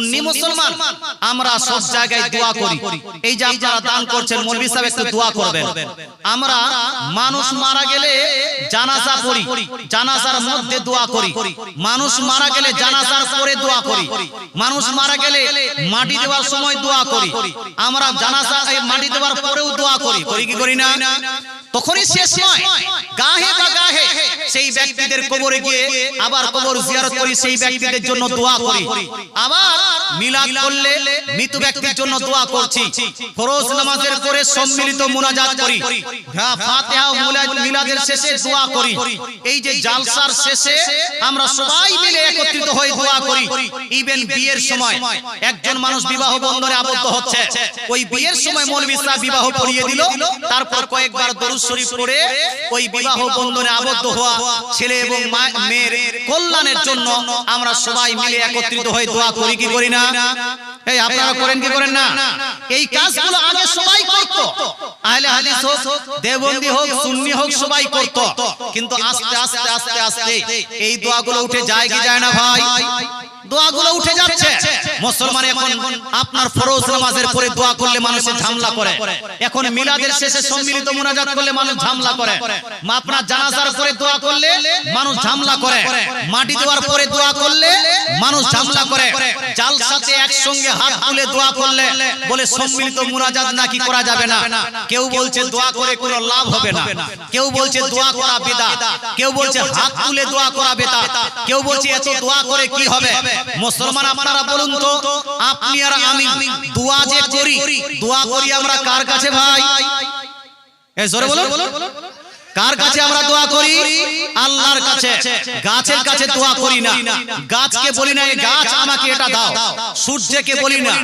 সুন্নি মুসলমান আমরা সব জায়গায় দোয়া করি। এই যে আপনারা দান করছেন মৌলভী সাহেব একটু দোয়া করবেন। আমরা মানুষ মারা গেলে জানাজা পড়ি। জানাজার মধ্যে দোয়া করি। মানুষ মারা গেলে জানাজার পরে দোয়া করি। মানুষ মারা গেলে মাটি দেওয়ার সময় দোয়া করি। আমরা জানাজা এই মাটি দেওয়ার পরেও দোয়া করি। করি। কি করি না? তখনই শেষ নয়। গাহে বা গাহে সেই ব্যক্তিদের কবরে গিয়ে আবার কবর জিয়ারত করি সেই ব্যক্তিদের জন্য দোয়া করি আবার মিলাদ করলে মৃত ব্যক্তির জন্য দোয়া করছি। ফরজ নামাজের পরে সম্মিলিত মুনাজাত করি। হ্যাঁ, ফাতিহা ও মিলাদের শেষে দোয়া করি। এই যে জালসার শেষে আমরা সবাই মিলে একত্রিত হয়ে দোয়া করি। ইভেন বিয়ের সময় একজন মানুষ বিবাহ বন্ধনে আবদ্ধ হচ্ছে। ওই বিয়ের সময় সাহেব বিবাহ পড়িয়ে দিল তারপর কয়েকবার দরুদ শরীফ পড়ে ওই বিবাহ বন্ধনে আবদ্ধ হওয়া ছেলে এবং মা- মেয়ের কল্যাণের জন্য আমরা সবাই মিলে একত্রিত হয়ে দোয়া করি কি করি না। এই আপনারা করেন কি করেন না। এই কাজগুলো আগে সবাই করত। আহলে হাদিস হোক দেওবন্দি হোক সুন্নি হোক সবাই করত। কিন্তু আস্তে আস্তে আস্তে আস্তে এই দোয়াগুলো উঠে যায় কি যায় না ভাই? দোয়াগুলো উঠে যাচ্ছে। মুসলমান এখন আপনার ফরজ নামাজের পরে দোয়া করলে মানুষের ঝামলা করে। এখন মিলাদের শেষে সম্মিলিত মুনাজাত করলে মানুষ ঝামলা করে। আপনার জানাজার পরে দোয়া করলে মানুষ ঝামলা করে। মাটি দেওয়ার পরে দোয়া করলে মানুষ ঝামলা করে। জালসাতে একসঙ্গে হাত তুলে দোয়া করলে বলে সম্মিলিত মুনাজাত নাকি করা যাবে না। কেউ বলছে দোয়া করে কোনো লাভ হবে না। কেউ বলছে দোয়া করা বেদাত কেউ বলছে হাত তুলে দোয়া করা বেদাত কেউ বলছে এত দোয়া করে কি হবে মুসলমান আপনারা বলুন তো আপনি আর আমি দোয়া যে করি দোয়া করি আমরা কার কাছে ভাই? এ জোরে বলুন। কার কাছে আমরা দোয়া করি? আল্লাহর কাছে। গাছের কাছে দোয়া করি না। গাছকে বলি না গাছ আমাকে এটা দাও। সূর্যকে বলি না।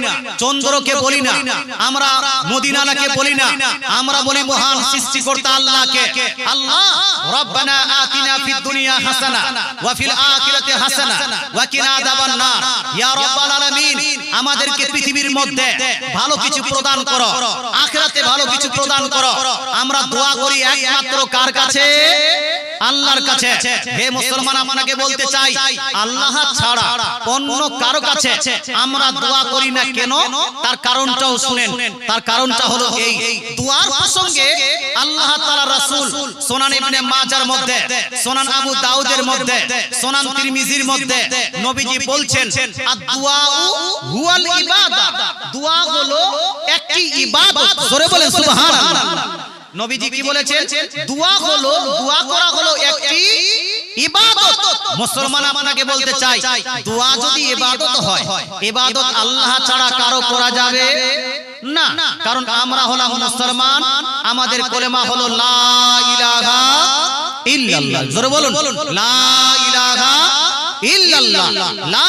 চন্দ্রকে বলি না। আমরা মদিনালাকে বলি না। আমরা বলি মহান সৃষ্টিকর্তা আল্লাহকে। আল্লাহ রব্বানা আতিনা ফিদ দুনিয়া হাসানা ওয়া ফিল আখিরাতি হাসানা ওয়া কিনা আযাবান নার। ইয়া রাব্বাল আলামিন আমাদেরকে পৃথিবীর মধ্যে ভালো কিছু প্রদান করো। আখিরাতে ভালো কিছু প্রদান করো। আমরা দোয়া করি একমাত্র কার কাছে? আল্লাহর কাছে। হে মুসলমান আপনাকে বলতে চাই আল্লাহ ছাড়া অন্য কারও কাছে আমরা দোয়া করি না কেন? তার কারণটাও শুনেন। তার কারণটা হলো এই। দোয়ার প্রসঙ্গে আল্লাহ তাআলা রাসূল সুনান ইবনে মাজার মধ্যে সুনান আবু দাউদের মধ্যে সুনান তিরমিজির মধ্যে নবীজি বলছেন আদ-দুআউ হুয়াল ইবাদা। দোয়া হলো একটি ইবাদত। জোরে বলেন সুবহানাল্লাহ। নবীজি কি বলেছেন? দোয়া হলো দোয়া করা হলো একটি ইবাদত। মুসলমান আপনাকে বলতে চাই দোয়া যদি ইবাদত হয় ইবাদত আল্লাহ ছাড়া কারও করা যাবে না। কারণ আমরা হলাম মুসলমান আমাদের কলেমা হলো লা ইলাহা ইল্লাল্লাহ। জোরে বলুন। লা ইলাহা ইল্লাল্লাহ। লা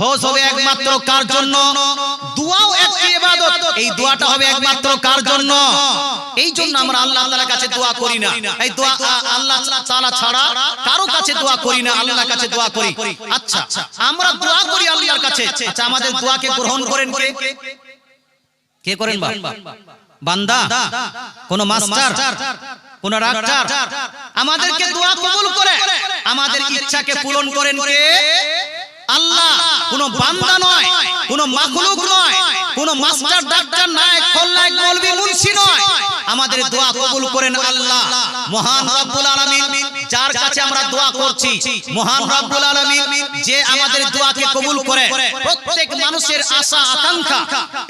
হজ হবে একমাত্র কার জন্য? দোয়াও একটি ইবাদত। এই দোয়াটা হবে একমাত্র কার জন্য? এই জন্য আমরা আল্লাহ তাআলার কাছে দোয়া করি না। এই দোয়া আল্লাহ তাআলা ছাড়া কারও কাছে দোয়া করি না, আল্লাহর কাছে দোয়া করি। আচ্ছা আমরা দোয়া করি আল্লাহর কাছে। আচ্ছা আমাদের দোয়াকে গ্রহণ করেন কে? কে করেন বা? বান্দা, কোন মাস্টার, কোন ডাক্তার? আমাদেরকে দোয়া কবুল করে। আমাদের ইচ্ছাকে পূরণ করেন কে? আল্লাহ কোন বান্দা নয় কোন মাখলুক নয় কোন মাস্টার ডাক্তার নয় কল্লাই কলবি মুন্সি নয়। আমাদের দোয়া কবুল করেন আল্লাহ মহান রব্বুল আলামিন। যার কাছে আমরা দোয়া করছি মহান রব্বুল আলামিন যে আমাদের দোয়াকে কবুল করে প্রত্যেক মানুষের আশা আকাঙ্ক্ষা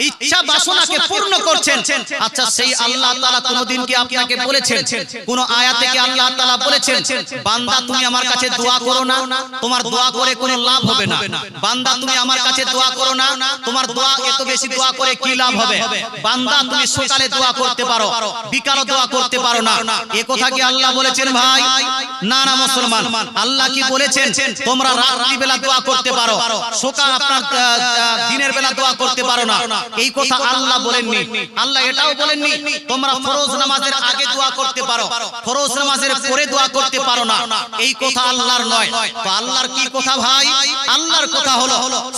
ইচ্ছা বাসনাকে পূর্ণ করছেন। আচ্ছা সেই আল্লাহ তাআলা কোনদিন কি আপনাকে বলেছেন? কোন আয়াতে কি আল্লাহ তাআলা বলেছেন? বান্দা তুমি আমার কাছে দোয়া করো না তোমার দোয়া করে কোনো লাভ হবে না। বান্দা তুমি আমার কাছে দোয়া করো না তোমার দোয়া এত বেশি দোয়া করে কি লাভ হবে? বান্দা তুমি সকালে দোয়া করতে পারো বিকালে দোয়া করতে পারো না এ কথা কি আল্লাহ বলেছেন ভাই না না মুসলমান আল্লাহ কি বলেছেন? তোমরা রাত্রি বেলা দোয়া করতে পারো। সকাল আপনার দিনের বেলা দোয়া করতে পারো না। এই কথা আল্লাহ বলেননি। আল্লাহ এটাও বলেননি। তোমরা ফরজ নামাজের আগে দোয়া করতে পারো। ফরজ নামাজের পরে দোয়া করতে পারো না। এই কথা আল্লাহর নয়। তো আল্লাহর কি কথা ভাই? আল্লাহর কথা হলো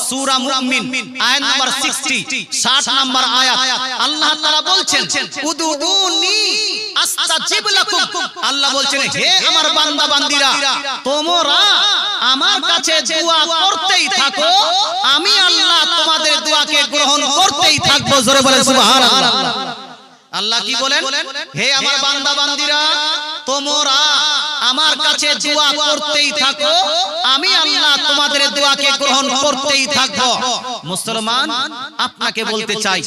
সূরা মুমিন। আয়াত নাম্বার 60 60 নাম্বার আয়াত আল্লাহ তাআলা বলছেন উদুউনি আস্তাজিব লাকুম আল্লাহ বলছেন হে আমার বান্দা বান্দিরা তোমরা আমার কাছে দোয়া করতেই থাকো। আমি আল্লাহ তোমাদের দোয়াকে গ্রহণ করতেই থাকব, জোরে বলে সুবহানাল্লাহ। আল্লাহ কি বলেন? হে আমার বান্দা বান্দিরা তোমরা আমার কাছে দোয়া করতেই থাকো। আমি আল্লাহ তোমাদের দোয়াকে গ্রহণ করতেই থাকব। মুসলমান আপনাকে বলতে চাই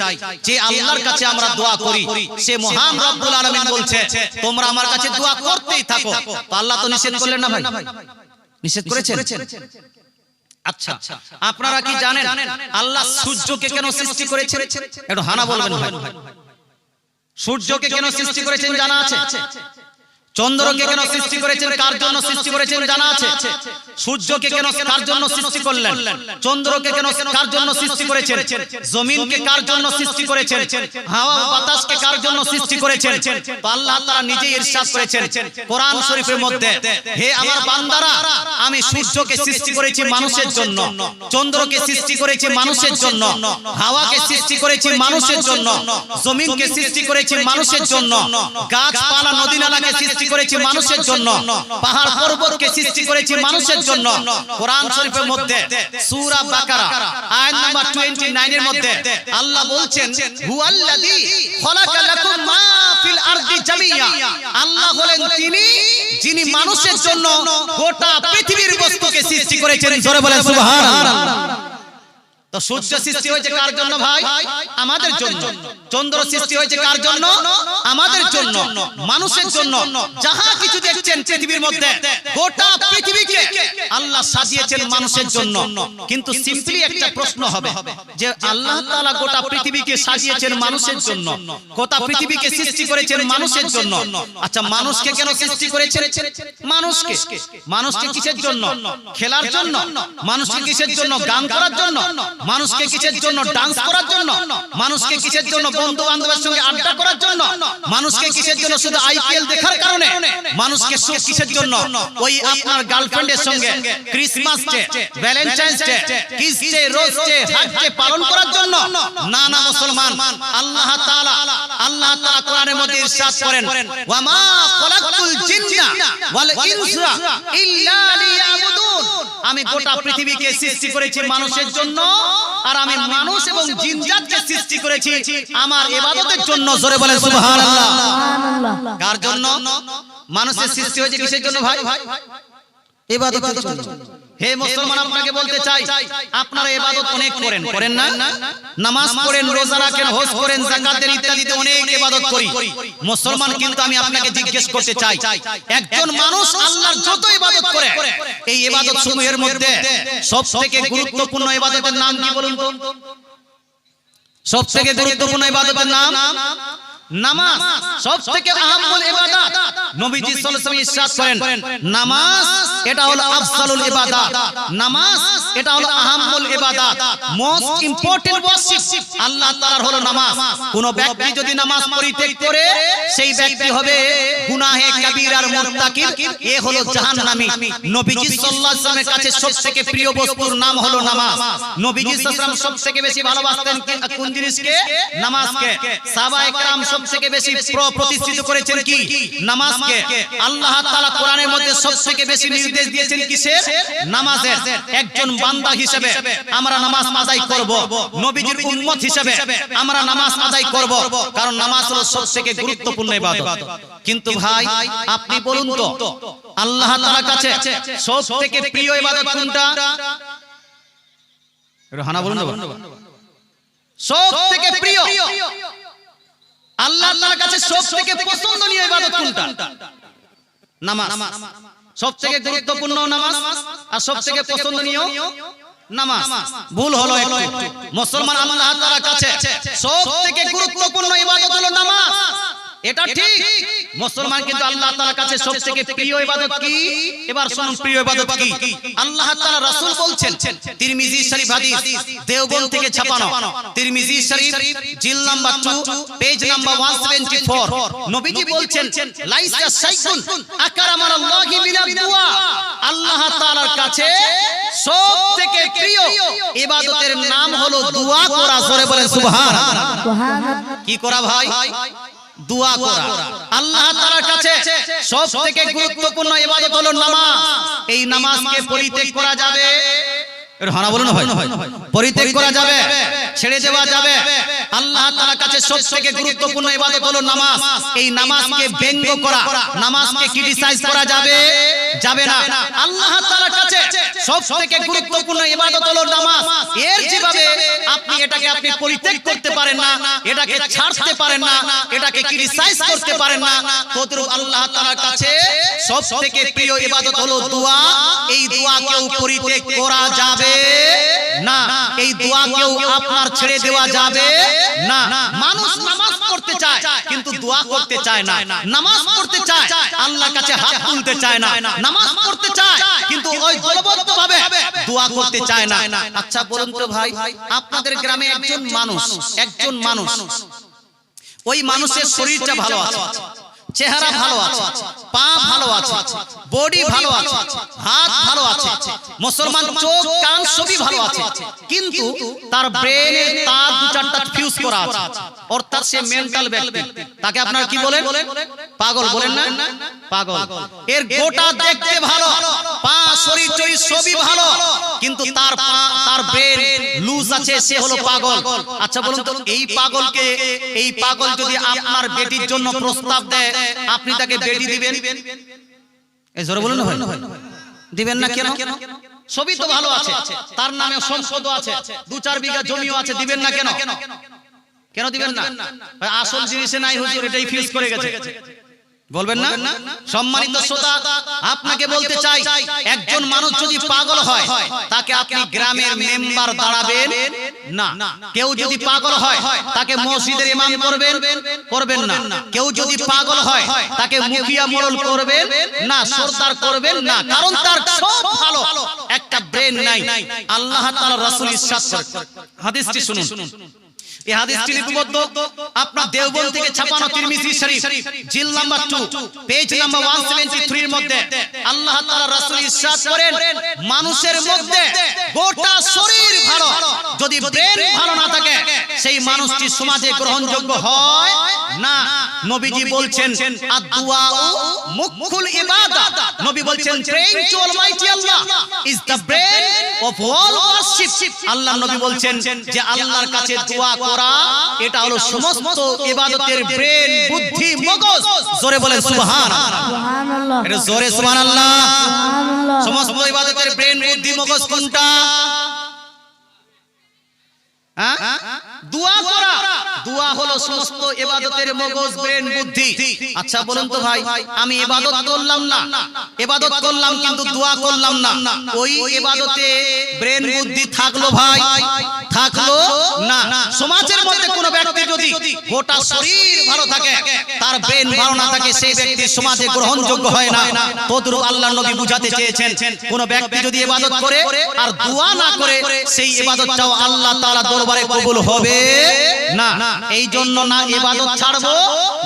যে আল্লাহর কাছে আমরা দোয়া করি। সে মহান রব্বুল আলামিন বলছে তোমরা আমার কাছে দোয়া করতেই থাকো। তো আল্লাহ তো নিষেধ করলেন না ভাই? নিষেধ করেছেন? আচ্ছা আপনারা কি জানেন? আল্লাহ সূর্যকে কেন সৃষ্টি করেছেন? একটু হানা বলবেন ভাই। সূর্যকে কেন সৃষ্টি করেছেন জানা আছে? চন্দ্রকে কেন সৃষ্টি করেছেন? কার জন্য সৃষ্টি করেছেন জানা আছে? সূর্যকে কেন কার জন্য সৃষ্টি করলেন? চন্দ্রকে কেন কার জন্য সৃষ্টি করেছেন? জমিনকে কার জন্য সৃষ্টি করেছেন? হাওয়া বাতাসকে কার জন্য সৃষ্টি করেছেন? আল্লাহ তাআলা নিজেই ইরশাদ করেছেন। কোরআন শরীফের মধ্যে হে আমার বান্দারা আমি সূর্যকে সৃষ্টি করেছি মানুষের জন্য। চন্দ্রকে সৃষ্টি করেছি মানুষের জন্য। হাওয়াকে সৃষ্টি করেছি মানুষের জন্য জমিনকে সৃষ্টি করেছি মানুষের জন্য। গাছপালা নদী নালাকে সৃষ্টি করেছি মানুষের জন্য। পাহাড় পর্বতকে সৃষ্টি করেছি মানুষের জন্য। কোরআন শরীফের মধ্যে, সূরা বাকারা, আয়াত নাম্বার 29 এর মধ্যে আল্লাহ বলছেন, হুয়াল্লাযী খলাকা লাকুম মা ফিল আরদি জামিয়া। আল্লাহ হলেন তিনি যিনি মানুষের জন্য গোটা পৃথিবীর বস্তুকে সৃষ্টি করেছেন। জোরে বলেন, সুবহানাল্লাহ। তো সূর্য সৃষ্টি হয়েছে কার জন্য ভাই? আমাদের জন্য। চন্দ্র সৃষ্টি হয়েছে কার জন্য? আমাদের জন্য। মানুষের জন্য। যাহা কিছু দেখছেন পৃথিবীর মধ্যে গোটা পৃথিবীকে আল্লাহ সাজিয়েছেন মানুষের জন্য। কিন্তু সিম্পলি একটা প্রশ্ন হবে যে আল্লাহ তাআলা গোটা পৃথিবীকে সাজিয়েছেন মানুষের জন্য। গোটা পৃথিবীকে সৃষ্টি করেছেন মানুষের জন্য। আচ্ছা মানুষকে কেন সৃষ্টি করেছেন? মানুষকে। মানুষকে। কিসের জন্য খেলার জন্য মানুষকে কিসের জন্য? গান করার জন্য। মানুষকে কিসের জন্য ডান্স করার জন্য? মানুষকে কিসের জন্য বন্ধু বান্ধবের সঙ্গে আড্ডা করার জন্য? মানুষকে কিসের জন্য শুধু আইপিএল দেখার কারণে? মানুষকে কিসের জন্য? ওই আপনার গার্লফ্রেন্ডের সঙ্গে Christmas day Valentine's day kiss day rose day hug day পালন করার জন্য? না না মুসলমান। আল্লাহ তাআলা আল্লাহ তাআলা কোরআনের মধ্যে ইরশাদ করেন। ওয়া মা খলাকতুল জিন্না ওয়াল ইনসা ইল্লা লিয়াবুদুন। আমি গোটা পৃথিবীকে সৃষ্টি করেছি মানুষের জন্য আর আমি মানুষ এবং জিনজাতকে সৃষ্টি করেছি আমার ইবাদতের জন্য জোরে বলেন সুবহানাল্লাহ। কার জন্য? মানুষের সৃষ্টি হয়েছে কিসের জন্য ভাই? ইবাদতের জন্য। হে মুসলমান আপনাকে বলতে চাই আপনারা ইবাদত অনেক করেন করেন না? নামাজ পড়েন রোজা রাখেন হজ করেন যাকাত দেন ইত্যাদিতে অনেক ইবাদত করি। মুসলমান কিন্তু আমি আপনাকে জিজ্ঞেস করতে চাই একজন মানুষ আল্লাহর যত ইবাদত করে এই ইবাদত সমূহের মধ্যে সবথেকে গুরুত্বপূর্ণ ইবাদতের নাম কি বলুন তো? সবথেকে গুরুত্বপূর্ণ ইবাদতের নাম? নামাজ সবথেকে আহামুল ইবাদত। নবীজি সাল্লাল্লাহু আলাইহি ইরশাদ করেন নামাজ এটা হলো আফসালুল ইবাদত। নামাজ এটা হলো আহাম্মুল ইবাদত। মোস্ট ইম্পর্টেন্ট ওয়ার্শিপ আল্লাহ তাআলার হলো নামাজ। কোন ব্যক্তি যদি নামাজ পরিত্যাগ করে সেই ব্যক্তি হবে গুনাহে কাবীরার মুরতাকিব এ হলো জাহান্নামী। নবীজি সাল্লাল্লাহু আলাইহি ওয়াসাল্লামের কাছে সবথেকে প্রিয় বস্তুর নাম হলো নামাজ। নবীজি সাল্লাল্লাহু আলাইহি ওয়াসাল্লাম সবথেকে বেশি ভালোবাসতেন কি- কোন জিনিসকে নামাজকে। সাহাবায়ে কেরাম সবথেকে বেশি প্রতিষ্ঠিত করেছেন কি? নামাজকে। আল্লাহ তাআলা কোরআনের মধ্যে সবথেকে বেশি নির্দেশ দিয়েছেন কিসের নামাজের একজন বান্দা হিসেবে আমরা নামাজ আদায় করব, নবীজির উম্মত হিসেবে আমরা নামাজ আদায় করব, কারণ নামাজ হলো সবথেকে গুরুত্বপূর্ণ ইবাদত। কিন্তু ভাই, আপনি বলুন তো, আল্লাহ তাআলার কাছে সবথেকে প্রিয় ইবাদত কোনটা? একটু হানা বলুন না সব থেকে প্রিয়, আল্লাহ তাআলার কাছে সব থেকে পছন্দনীয় ইবাদত কোনটা? নামাজ। সব থেকে গুরুত্বপূর্ণ নামাজ আর সবথেকে পছন্দনীয় নামাজ। ভুল হলো মুসলমান আমাদের হাত কাছে। সব থেকে গুরুত্বপূর্ণ ইবাদত এটা ঠিক। মুসলমান কিন্তু আল্লাহ তাআলার কাছে সবথেকে প্রিয় ইবাদত কি? এবার শুনুন প্রিয় ইবাদত কি? আল্লাহ তাআলা রাসূল বলছেন তিরমিজি শরীফ হাদিস দেওবন্দ থেকে ছাপানো। তিরমিজি শরীফ জিল নাম্বার 2 পেজ নাম্বার 174 নবীজি বলছেন লাইসা শাইখুন আকরামাল্লাহি বিনা দুআ আল্লাহ তাআলার কাছে সবথেকে প্রিয় ইবাদতের নাম হলো দোয়া করা। জোরে বলেন সুবহান কি করা ভাই? দোয়া করা। আল্লাহ তাআলার কাছে সবথেকে গুরুত্বপূর্ণ ইবাদত হলো নামাজ। এই নামাজকে পরিত্যাগ করা যাবে। হানা বলো না পরিত্যাগ করা যাবে ছেড়ে দেওয়া যাবে। আল্লাহ তাআলার কাছে সবথেকে গুরুত্বপূর্ণ ইবাদত হলো নামাজ। এই নামাজকে ব্যঙ্গ করা নামাজকে ক্রিটিসাইজ করা যাবে যাবে না। আল্লাহ তাআলার কাছে সবথেকে গুরুত্বপূর্ণ ইবাদত হলো নামাজ। এর যেভাবে আপনি এটাকে আপনি পরিত্যাগ করতে পারেন না এটাকে ছাড়তে পারেন না এটাকে ক্রিটিসাইজ করতে পারেন না। আল্লাহ তাআলার কাছে সবথেকে প্রিয় ইবাদত হলো দোয়া। এই দোয়াকেও পরিত্যাগ করা যাবে না, এই দোয়াকেও আপনার ছেড়ে দেওয়া যাবে না। মানুষ নামাজ পড়তে চায়, কিন্তু দোয়া করতে চায় না। নামাজ চায় কাছে হাত তুলতে চায় না। নামাজ চায়, কিন্তু ওই দলবদ্ধভাবে দোয়া করতে চায় না। আচ্ছা বলুন তো ভাই, আপনাদের গ্রামে একজন মানুষ একজন মানুষ। ওই মানুষের শরীরটা ভালো আছে। চেহারা ভালো আছে পা ভালো আছে বডি ভালো আছে হাত ভালো আছে মুসলমান চোখ কান সবই ভালো আছে কিন্তু তার ব্রেনে তার দু চারটা ফিউজ করা আছে অর্থাৎ সে মেন্টাল ব্যক্তি। তাকে আপনারা কি বলেন? পাগল বলেন না? পাগল। এর গোটা দেখতে ভালো। পা শরীর চরির সবই ভালো। কিন্তু তার পা তার ব্রেন লুজ আছে সে হলো পাগল। আচ্ছা বলুন তো এই পাগলকে এই পাগল যদি আপনার বেটির জন্য প্রস্তাব দেয় আপনি তাকে বেটি দিবেন? এই জোরে বলুন দিবেন না কেন? সবই তো ভালো আছে। তার নামে সম্পদও আছে। দু চার বিঘা জমিও আছে দিবেন না কেন? কেন? দিবেন না? আসল জিনিসে নাই হুজুর এটাই ফিক্স করে গেছে। বলবেন না? সম্মানিত শ্রোতা আপনাকে বলতে চাই একজন মানুষ যদি পাগল হয় তাকে আপনি গ্রামের মেম্বার দাঁড়াবেন? না। কেউ যদি পাগল হয় তাকে মসজিদের ইমাম করবেন? করবেন না। কেউ যদি পাগল হয় তাকে মুখিয়া মোড়ল করবেন? না সরদার করবেন না। কারণ তার সব ভালো। একটা ব্রেন নাই। আল্লাহ তাআলা রাসূল ইরশাদ হাদিসটি শুনুন। এই হাদিসটি লিপিবদ্ধ আপনার দেওবন্দ থেকে ছাপানো তিরমিজি শরীফ জিল নাম্বার 2 পেজ নাম্বার 173 এর মধ্যে আল্লাহ তাআলা রাসূল ইরশাদ করেন মানুষের মধ্যে গোটা শরীর ভালো। যদি ব্রেন ভালো না থাকে সেই মানুষটি সমাজে গ্রহণযোগ্য হয় না? নবীজি বলছেন আদ-দুআউ মুখুল ইবাদত নবী বলছেন praying to almighty Allah. Is the brain of all worship আল্লাহ নবী বলছেন যে আল্লাহর কাছে দোয়া করা এটা হলো সমস্ত ইবাদতের ব্রেন বুদ্ধি মগজ। জোরে বলেন সুবহান সুবহানাল্লাহ। এটা জোরে সুবহানাল্লাহ। সুবহানাল্লাহ। সমস্ত ইবাদতের ব্রেন বুদ্ধি মগজ কোনটা? দোয়া করা। দোয়া হলো সমস্ত ইবাদতের মগজ ব্রেন বুদ্ধি। আচ্ছা বলুন তো ভাই আমি ইবাদত করলাম না। ইবাদত করলাম কিন্তু দোয়া করলাম না। ওই ইবাদতে ব্রেন বুদ্ধি থাকল ভাই। থাকল না। সমাজের মধ্যে কোনো ব্যক্তি যদি গোটা শরীর ভালো থাকে তার ব্রেন ভালো না থাকে সেই ব্যক্তি সমাজে গ্রহণযোগ্য হয় না। তদ্রূপ আল্লাহ নবী বুঝাতে চেয়েছেন কোন ব্যক্তি যদি ইবাদত করে আর দোয়া না করে সেই ইবাদতটাও আল্লাহ তাআলা দরবারে কবুল হবে? না। এই জন্য না ইবাদত ছাড়বো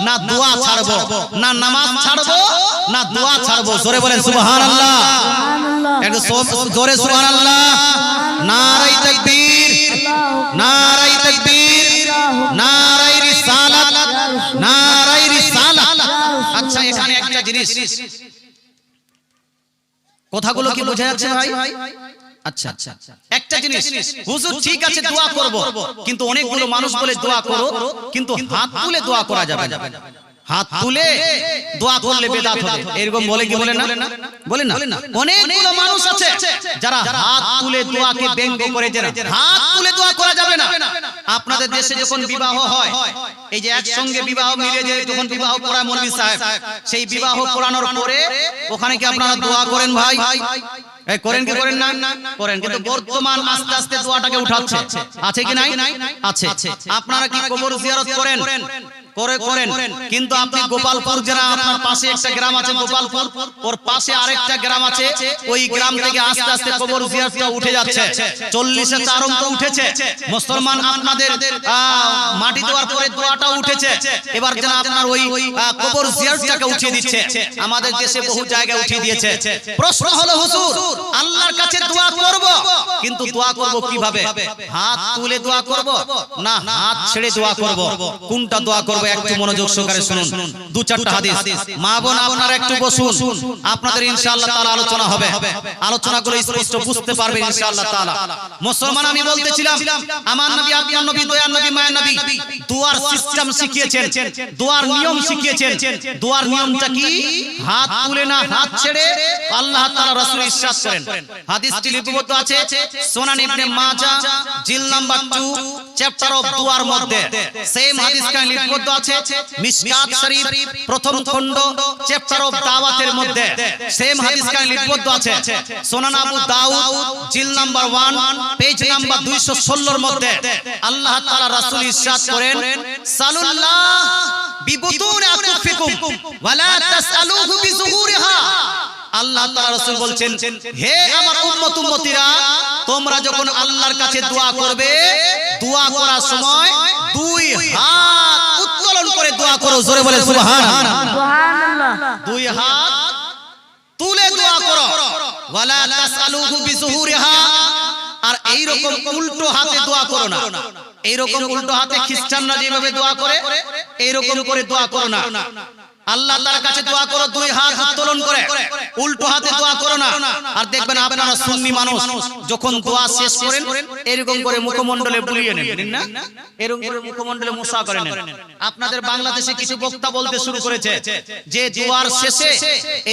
না দোয়া ছাড়বো না নামাজ ছাড়বো না দোয়া ছাড়বো। জোরে বলেন সুবহানাল্লাহ। একটু জোরে সুবহানাল্লাহ। নারাই তাকবীর নারাই তাকবীর নারাই রিসালাত নারাই রিসালাত। আচ্ছা এখানে একটা জিনিস। কথাগুলো কি বোঝা যাচ্ছে ভাই? আচ্ছা আচ্ছা একটা জিনিস হুজুর ঠিক আছে দোয়া করব কিন্তু অনেকগুলো মানুষ বলে দোয়া করো কিন্তু হাত তুলে দোয়া করা যাবে না। হাত তুলে দোয়া করলে বেদাত হবে। এরকম বলে কি বলে না? বলে না? অনেকগুলো মানুষ আছে যারা হাত তুলে দোয়াকে ব্যঙ্গ করে যারা। হাত তুলে দোয়া করা যাবে না। আপনাদের দেশে যখন বিবাহ হয় এই যে একসঙ্গে বিবাহ মিলে যে যখন বিবাহ মৌলভী সাহেব সেই বিবাহ পড়ানোর পরে ওখানে কি আপনারা দোয়া করেন ভাই? এই করেন কি করেন না? করেন কিন্তু বর্তমান আস্তে আস্তে দোয়াটাকে উঠাচ্ছে। আছে কি নাই? আছে। আপনারা কি কবর জিয়ারত করেন? করে করেন। কিন্তু আপনি গোপালপুর জেলা আপনার পাশে একটা গ্রাম আছে গোপালপুর। ওর পাশে আরেকটা গ্রাম আছে। ওই গ্রাম থেকে আস্তে আস্তে কবর জিয়ারতটা উঠে যাচ্ছে। চল্লিশে অঙ্ক উঠেছে। মুসলমান আপনাদের মাটি দেওয়ার পরে দোয়াটা উঠেছে। এবার যেন আপনার ওই কবর জিয়ারতটাকে উঠিয়ে দিচ্ছে। আমাদের দেশে বহু জায়গায় উঠিয়ে দিয়েছে। প্রশ্ন হলো হুজুর আল্লাহর কাছে দোয়া করব কিন্তু দোয়া করব। কীভাবে হাত তুলে দোয়া করব না হাত ছেড়ে দোয়া করব কোনটা দোয়া করব একটু মনোযোগ সহকারে শুনুন। দু চারটা হাদিস। মা বোন, আপনারা একটু বসুন। আপনাদের ইনশাআল্লাহ তাআলা আলোচনা হবে। আলোচনা করে স্পষ্ট বুঝতে পারবে ইনশাআল্লাহ তাআলা। মুসলমান, আমি বলতেছিলাম, আমার নবী আপনার নবী দয়ার নবী, মায়ের নবী, দোয়ার সিস্টেম শিখিয়েছেন, দোয়ার নিয়ম শিখিয়েছেন। দোয়ার নিয়মটা কি? হাত তুলে না, হাত ছেড়ে আল্লাহ তাআলা রাসূল ইরশাদ করেন। হাদিসটি লিপিবদ্ধ আছে সুনান ইবনে মাজাহ জিল নাম্বার 2 চ্যাপ্টার অফ দুয়ার মধ্যে। সেম হাদিস লিপিবদ্ধ আছে মিশকাত শরীফ প্রথম খণ্ড চ্যাপ্টার অফ দাওয়াতের মধ্যে সেম হাদিস লিপিবদ্ধ আছে। সুনান আবু দাউদ জিল নাম্বার 1 পেজ নাম্বার 216 এর মধ্যে আল্লাহ তাআলা রাসূল ইরশাদ করেন সালুল্লাহ বিবুতুন আকুফিকুম ওয়ালা তাসআলুহু বিজুহুরিহা। আল্লাহ তাআলা রাসূল বলছেন হে আমার উম্মত উম্মতিরা তোমরা যখন আল্লাহর কাছে দোয়া করবে দোয়া করার সময় দুই হাত উত্তোলন করে দোয়া করো জোরে বলে সুবহানাল্লাহ। সুবহানাল্লাহ। দুই হাত তুলে দোয়া করো। ওয়ালা তাসআলুহু বিজুহুরিহা। আর এই রকম উল্টো হাতে দোয়া করো না। এই রকম উল্টো হাতে খ্রিস্টানরা যেভাবে দোয়া করে এই রকম করে দোয়া করো না। আল্লাহ তার কাছে দোয়া করো দুই হাত উত্তোলন করে। উল্টো হাতে দোয়া করো না। আর দেখবেন আপনারা সুন্নি মানুষ। যখন দোয়া শেষ করেন এরকম করে মুখমণ্ডলে বুলিয়ে নেন। না? এরকম করে মুখমণ্ডলে মুসা আপনাদের বাংলাদেশে কিছু বক্তা বলতে শুরু করেছে যে দোয়ার শেষে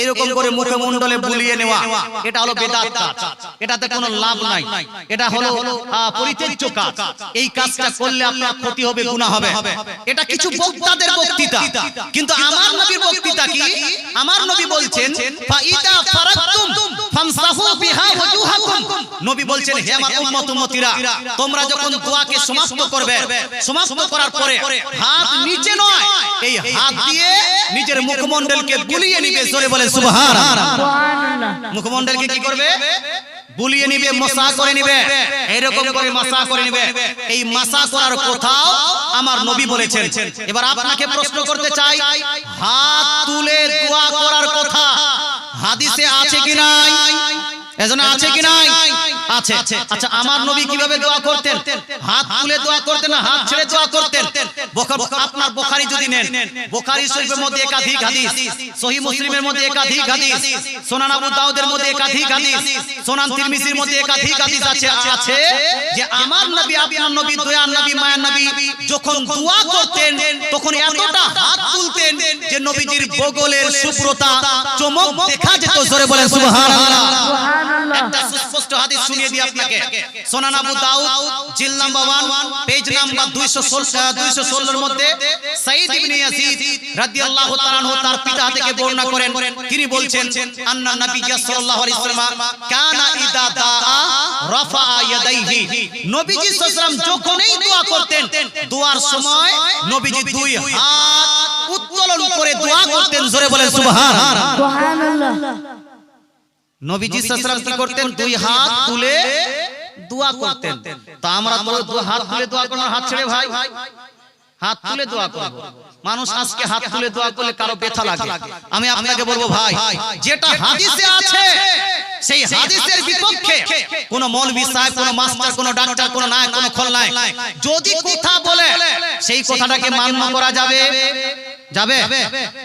এরকম করে মুখমণ্ডলে বুলিয়ে নেওয়া। এটা হলো বেদাত কাজ। এটাতে কোনো লাভ নাই। এটা হলো পরিত্যাজ্য কাজ। এই কাজটা করলে আপনার ক্ষতি হবে গুনাহ হবে। এটা কিছু বক্তাদের বক্তৃতা কিন্তু আমার নবীর বক্তৃতা কি? আমার নবী বলছেন, ফাইদা ফারাকতুম ফামসাহু বিহা ওয়াজুহাকুম। নবী বলছেন, হে আমার উম্মত, উম্মতিরা, তোমরা যখন দোয়াকে সমাপ্ত করবে, সমাপ্ত করার পরে হাত নিচে নয়, এই হাত দিয়ে নিজের মুখমণ্ডলকে বুলিয়ে নিবে। জোরে বলে সুবহানাল্লাহ সুবহানাল্লাহ। মুখমণ্ডলকে কি করবে? বুলিয়ে নিবে মশা করে নিবে। এরকম করে মশা করে নিবে। এই মশা করার কোথাও আমার নবী বলেছেন। এবার আপনাকে প্রশ্ন করতে চাই হাত তুলে দোয়া করার কথা। হাদিসে আছে কি নাই? এজন্য আছে কি নাই? আছে। আচ্ছা আমার নবী কীভাবে দোয়া করতেন? হাত তুলে দোয়া করতেন না হাত ছেড়ে দোয়া করতেন। আপনার বুখারী যদি নেন। বুখারী শরীফের মধ্যে একাধিক হাদিস। সহিহ মুসলিমের মধ্যে একাধিক হাদিস। সুনান আবু দাউদের মধ্যে একাধিক হাদিস। সুনান তিরমিজির মধ্যে একাধিক হাদিস আছে। আছে। যে আমার নবী আপনার নবী দয়ার নবী মায়ের নবী যখন দোয়া করতেন তখন এতটা হাত তুলতেন যে নবীজির বগলের চমক দেখা যেত জোরে বলেন সুবহানাল্লাহ সুবহানাল্লাহ একটা সুস্পষ্ট হাদিস শুনিয়ে দিই আপনাকে। সুনান আবু দাউদ জিল নাম্বার 1 পেজ নাম্বার 216 216 এর মধ্যে সাঈদ ইবনে ইয়াসিদ রাদিয়াল্লাহু তাআলা তার পিতা থেকে বর্ণনা করেন। তিনি বলছেন আন্না নবী সাল্লাল্লাহু আলাইহি ওয়াসাল্লাম কানা ইদা দাআ রাফা ইয়াদাইহি। নবীজি সাল্লাল্লাহু যখনই দোয়া করতেন দোয়ার সময় নবীজি দুই হাত উত্তোলন করে দোয়া করতেন জোরে বলেন সুবহানাল্লাহ। সুবহানাল্লাহ। নবীজি সাল্লাল্লাহু কি করতেন? দুই হাত তুলে দোয়া করতেন। তো আমরা তো হাত তুলে দোয়া করব হাত ছেড়ে ভাই। হাত তুলে দোয়া করব মানুষ আজকে হাত তুলে দোয়া করলে কারও ব্যথা লাগে। আমি আপনাকে বলব ভাই যেটা হাদিসে আছে সেই হাদিসের বিপক্ষে কোন মৌলবি সাহেব কোন মাস্টার কোন ডাক্তার কোন নায়ক কোন খলনায়ক যদি কথা বলে সেই কথাটাকে মান্য করা যাবে। যাবে।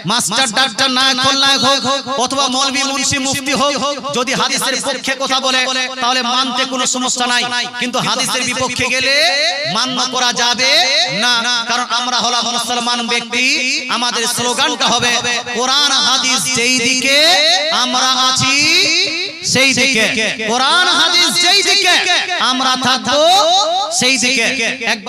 মাস্টার ডাক্তার খলনায়ক হোক অথবা মৌলবি মুন্সি মুফতি হোক যদি হাদিসের পক্ষে কথা বলে তাহলে মানতে কোনো সমস্যা নাই। কিন্তু হাদিসের বিপক্ষে গেলে মান্য করা যাবে। না কারণ আমরা হলাম মুসলমান ব্যক্তি আমাদের স্লোগানটা হবে কোরআন হাদিস যেই দিকে আমরা আছি সেই দিকে কোরআন হাদিস যেই দিকে আমরা থাকব সেই দিকে একবার